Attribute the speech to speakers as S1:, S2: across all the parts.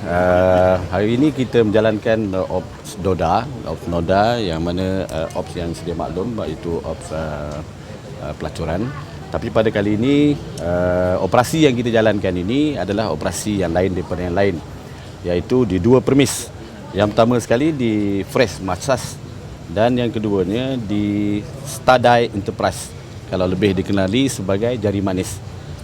S1: Uh, hari ini kita menjalankan uh, Ops Doda, Ops Noda yang mana uh, Ops yang sedia maklum iaitu Ops uh, uh, pelacuran. Tapi pada kali ini uh, operasi yang kita jalankan ini adalah operasi yang lain daripada yang lain iaitu di dua permis. Yang pertama sekali di Fresh Masas dan yang keduanya di Stadai Enterprise kalau lebih dikenali sebagai Jari Manis.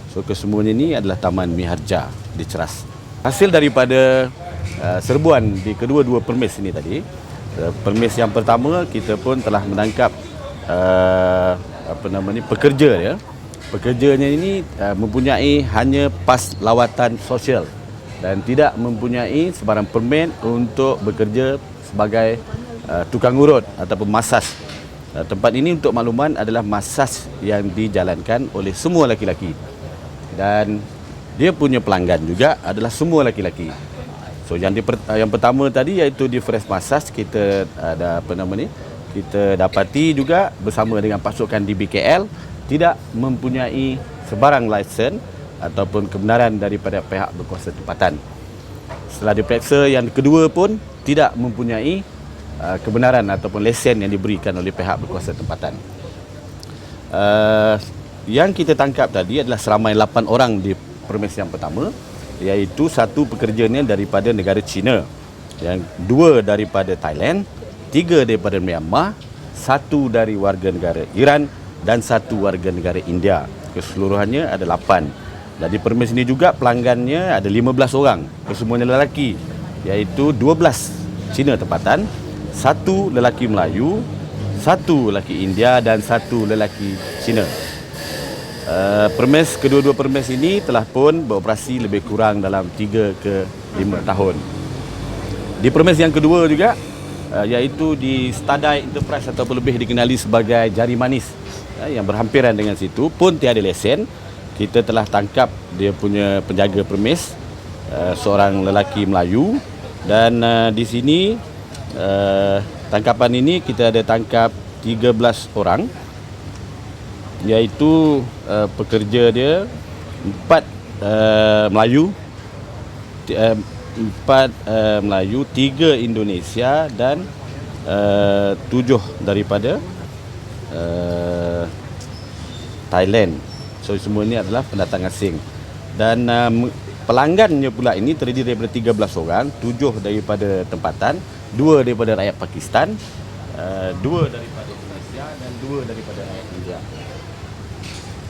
S1: So kesemuanya ini adalah Taman Miharja di Ceras. Hasil daripada uh, serbuan di kedua-dua permis ini tadi, uh, permis yang pertama kita pun telah menangkap uh, apa nama ni pekerja ya. Pekerjanya ini uh, mempunyai hanya pas lawatan sosial dan tidak mempunyai sebarang permit untuk bekerja sebagai uh, tukang urut ataupun masas. Uh, tempat ini untuk makluman adalah masas yang dijalankan oleh semua laki-laki. Dan dia punya pelanggan juga adalah semua laki-laki. So yang di, yang pertama tadi iaitu di Fresh Massage kita ada apa nama ni? Kita dapati juga bersama dengan pasukan di BKL tidak mempunyai sebarang lesen ataupun kebenaran daripada pihak berkuasa tempatan. Setelah diperiksa yang kedua pun tidak mempunyai uh, kebenaran ataupun lesen yang diberikan oleh pihak berkuasa tempatan. Uh, yang kita tangkap tadi adalah seramai 8 orang di permis yang pertama iaitu satu pekerjanya daripada negara China. Yang dua daripada Thailand tiga daripada Myanmar satu dari warga negara Iran dan satu warga negara India. Keseluruhannya ada lapan. Dan di permis ini juga pelanggannya ada lima belas orang. Kesemuanya lelaki iaitu dua belas Cina tempatan satu lelaki Melayu satu lelaki India dan satu lelaki Cina Uh, permes kedua-dua permes ini telah pun beroperasi lebih kurang dalam 3 ke 5 tahun. Di permes yang kedua juga uh, iaitu di Stadai Enterprise atau lebih dikenali sebagai Jari Manis uh, yang berhampiran dengan situ pun tiada lesen. Kita telah tangkap dia punya penjaga permes uh, seorang lelaki Melayu dan uh, di sini uh, tangkapan ini kita ada tangkap 13 orang iaitu uh, pekerja dia empat uh, Melayu uh, empat uh, Melayu tiga Indonesia dan uh, tujuh daripada uh, Thailand. So semua ini adalah pendatang asing. Dan um, pelanggannya pula ini terdiri daripada 13 orang tujuh daripada tempatan dua daripada rakyat Pakistan uh, dua daripada Indonesia dan dua daripada rakyat India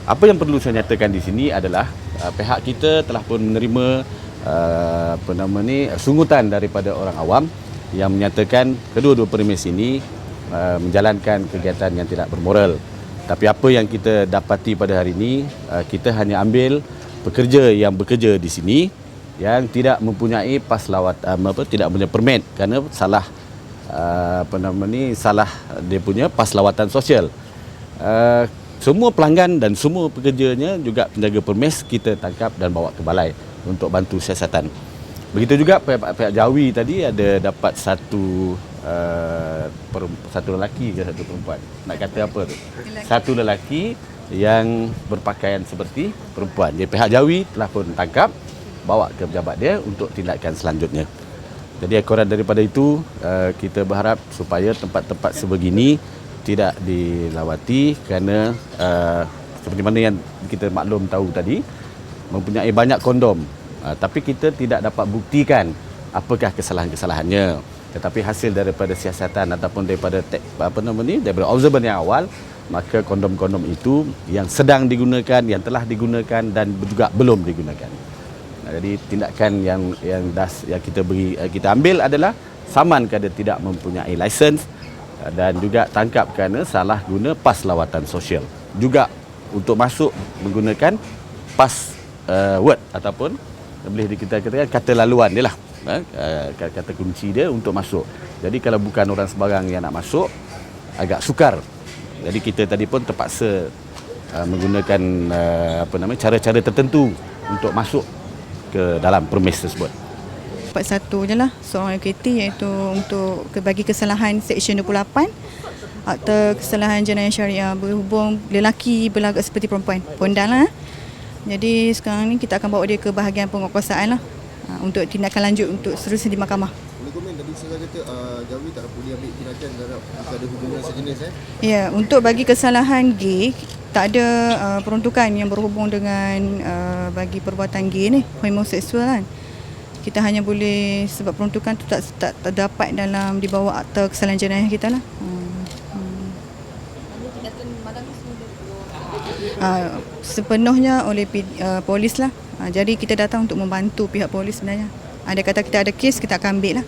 S1: apa yang perlu saya nyatakan di sini adalah uh, pihak kita telah pun menerima uh, apa nama ni sungutan daripada orang awam yang menyatakan kedua-dua premis ini uh, menjalankan kegiatan yang tidak bermoral. Tapi apa yang kita dapati pada hari ini uh, kita hanya ambil pekerja yang bekerja di sini yang tidak mempunyai pas lawat um, apa tidak punya permit kerana salah uh, apa nama ni salah dia punya pas lawatan sosial. Uh, semua pelanggan dan semua pekerjanya juga penjaga permis kita tangkap dan bawa ke balai untuk bantu siasatan. Begitu juga pihak-pihak Jawi tadi ada dapat satu uh, per, satu lelaki ke satu perempuan. Nak kata apa tu? Lelaki. Satu lelaki yang berpakaian seperti perempuan. Jadi pihak Jawi telah pun tangkap bawa ke pejabat dia untuk tindakan selanjutnya. Jadi ekoran daripada itu uh, kita berharap supaya tempat-tempat sebegini tidak dilawati kerana uh, seperti mana yang kita maklum tahu tadi mempunyai banyak kondom. Uh, tapi kita tidak dapat buktikan apakah kesalahan-kesalahannya. Tetapi hasil daripada siasatan ataupun daripada tek, apa nama ni daripada observation yang awal maka kondom-kondom itu yang sedang digunakan yang telah digunakan dan juga belum digunakan. Uh, jadi tindakan yang yang das yang kita beri uh, kita ambil adalah saman kerana tidak mempunyai license dan juga tangkap kerana salah guna pas lawatan sosial. Juga untuk masuk menggunakan pas uh, word ataupun boleh dikatakan kata laluan dia lah. Uh, kata kunci dia untuk masuk. Jadi kalau bukan orang sebarang yang nak masuk agak sukar. Jadi kita tadi pun terpaksa uh, menggunakan uh, apa namanya cara-cara tertentu untuk masuk ke dalam premis tersebut
S2: dapat satu je lah seorang aktiviti iaitu untuk bagi kesalahan Seksyen 28 Akta Kesalahan Jenayah Syariah berhubung lelaki berlagak seperti perempuan. Pondan lah. Jadi sekarang ni kita akan bawa dia ke bahagian penguatkuasaan lah. uh, untuk tindakan lanjut untuk seterusnya di mahkamah.
S3: Boleh komen tadi saya kata uh, Jawi tak boleh ambil tindakan terhadap jika ada hubungan sejenis eh.
S2: Ya, untuk bagi kesalahan gay tak ada uh, peruntukan yang berhubung dengan uh, bagi perbuatan gay ni, homoseksual kan. Kita hanya boleh sebab peruntukan tu tak tak terdapat dalam di bawah akta kesalahan jenayah kita lah. Hmm. Uh, sepenuhnya oleh uh, polis lah. Uh, jadi kita datang untuk membantu pihak polis sebenarnya. Ada kata kita ada kes, kita akan ambil lah.